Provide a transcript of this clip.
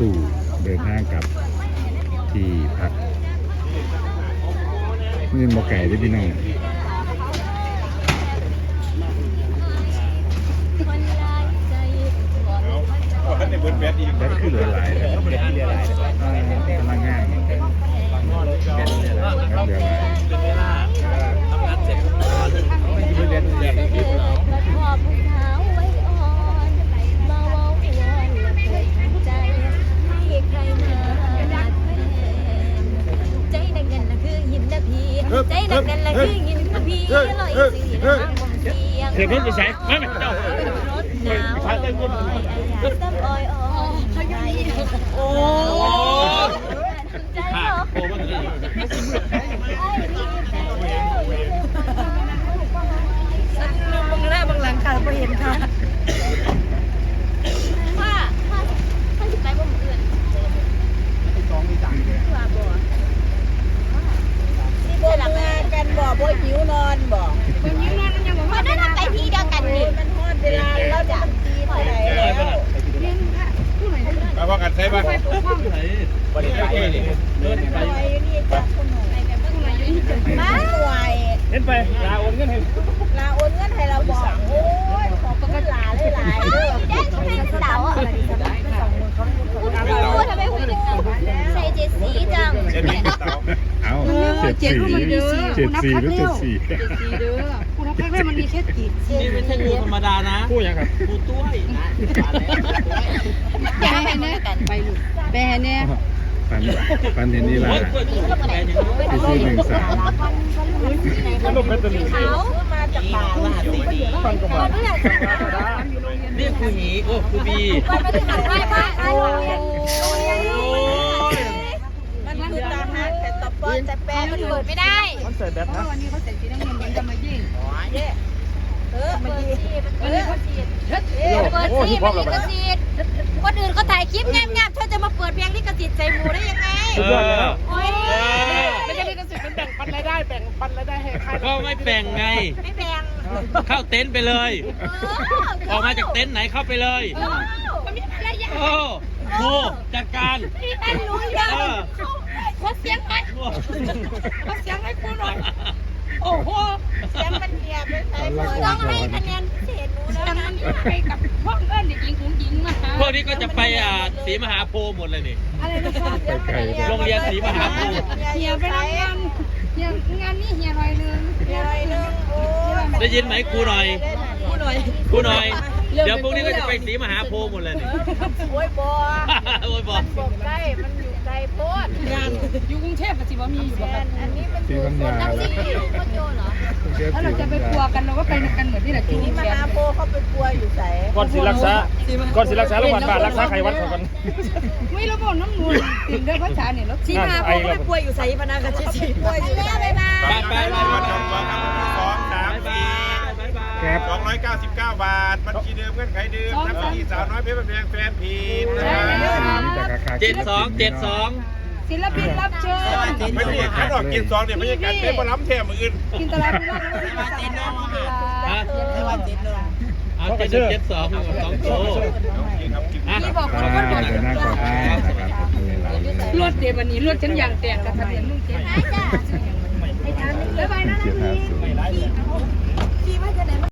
ตู้เดินทางกลับที่พักนี่บอกไก่ได้พี่น้องเอาท่านเบิร์ดแบดอีกขึ้นเหลือหลายแล้วแบตเหลือหลายพลังงานเหลือหลายแบตเหลือหลายเป็นเวลาทำงานเสร็จนอน เสียงเดี๋ยวเพิ่งจะใช้ไม่ไม่เจ้ารถหนาวอ้อยซ้ำอ้อยอ้อยโอ้ขาร้อโอ้มันเลยบางหน้าบางหลังค่ะพอเห็นค่ะว่าถ้าถ้าสิไปบ่มืออื่นว่าบ่ ที่บ่เมื่อกันบ่บ่หิวนอนบ่มันน่าไปที่เดียวกันนี่มันฮอดเวลาแล้วจะตีเท่าไหร่แล้วมาว่ากันใช่ป่ะวันนี้ไปนี่เดินไปไปนี่จับคนหน่อยมาหน่วยเห็นไปลาโอนเงินให้ลาโอนเงินให้เราบอกโอ้ยขอบคุณหลาหลายๆเด้อ ได้ทำไมเป็นเต๋าอะคุณครูทำไมคุยกันใส่เจสีจัง เช็ดมีเตา เอา เจ็ดสี่เจ็ดสี่หรือเจ็ดสี่คุณพักได้มันมีแค่จีบนี่ไม่ใช่งูธรรมดานะพูดยังครับงูตุ้ยนะแปรเนี่ยไปลูกแปรเนี่ยฟันฟันเห็นนี่ละโอ้ยกล้วยตุ้ยแปลงอย่างนี้ไปซื้อหนึ่งสามมันลงแบตเตอรี่เขามาจากป่าว่าสิฟันกระบาดนี่คือหีโอ้คือบีมันคือตาหั กแต่ตะปอนแต่แปรมันเปิดไม่ได้มันใส่แบตนะวันนี้เขาใส่สีน้ำเงินมันจะมายิงเออมันดีวันนี้เขาจีบเปิดซีมันลิขสิทธิ์คนอื่นเขาถ่ายคลิปแง่ๆเธอจะมาเปิดเพลงลิขสิทธิ์ใส่หมูได้ยังไงเออโอ้ยไม่ใช่ลิขสิทธิ์มันแบ่งปันรายได้แบ่งปันรายได้ให้ใครก็ไม่แบ่งไงไม่แบ่งเข้าเต็นท์ไปเลยออกมาจากเต็นท์ไหนเข้าไปเลยมันมีอะไรอย่างโอ้โหจัดการที่นั่นรู้ยังเออ ขอเสียงหน่อยขอเสียงให้กูหน่อย โอ้โห เสียงมันเงียบไปใส่หมดต้องให้คะแนนพิเศษหนูแล้วนะไปกับพ่อเอิญเด็กหญิงอุ้งหญิงมาหาพวกนี้ก็จะไปอ่าศรีมหาโพธิ์หมดเลยนี่ อะไรนะคะไปไกลเลยโรงเรียนศรีมหาโพธิ์เฮียไปรับงานเฮียงานนี้เฮียหน่อยนึงมีอะไรนึงโอ้ยได้ยินไหมครูหน่อยกูหน่อย ครูหน่อย เดี๋ยวพวกนี้ก็จะไปศรีมหาโพธิ์หมดเลยนี่ โอ้ยบอ โอ้ยบอกบอกใกล้มันอยู่ไกลโพด งาน อยู่กรุงเทพปฏิบัติมีอยู่แอนอันนี้มันอสียู่พันส่วนยาน้ำแล้วซีคนโยนเหรอถ้าเราจะไปกลัวกันเราก็ไปกันเหมือนที่ไหนจูนี่งมาแขนนาโปเขาไปกลัวอยู่ใสก่อนสิรักษาก่อนสิรักษาโรงพยาบาลบาทรักษาไขวัดเขากันไม่เราบอกน้ำนูนติดด้วยพระชาเนี่ยแล้วที่มาโพก็ไปป่วยอยู่กลัวอยู่ใสไปมาไปไปไปไปไปไปไปสองสามบายสี่บายบายครับสองร้อยเก้าสิบเก้าบาท บัญชีเดิมเงื่อนไขเดิมทำที่สาวน้อยเพชรแพงแฟนพีนนะคนี่จากราคาเจ็ดสองเจ็ดสอง ศิลปินรับเชิญไม่ได้ขันออกกินสองเนี่ยไม่ใช่การเต้นบอลล้ำแถมมืออื่นกินตลาดพิโลกที่มาติดน้ำฮะไม่ว่าติดเลยเอาเจ็ดหนึ่งเจ็ดสองสองโตอะที่บอกคนอ่าคนบอกเดินหน้าก่อนได้นะครับขอบคุณหลายๆเลยรถเดี๋ยววันนี้รถฉันยางแตกกับทะเบียนลุงเจ๊จ้าบ๊ายบายนะเจ็ดห้าศูนย์ขี่มาจะไหน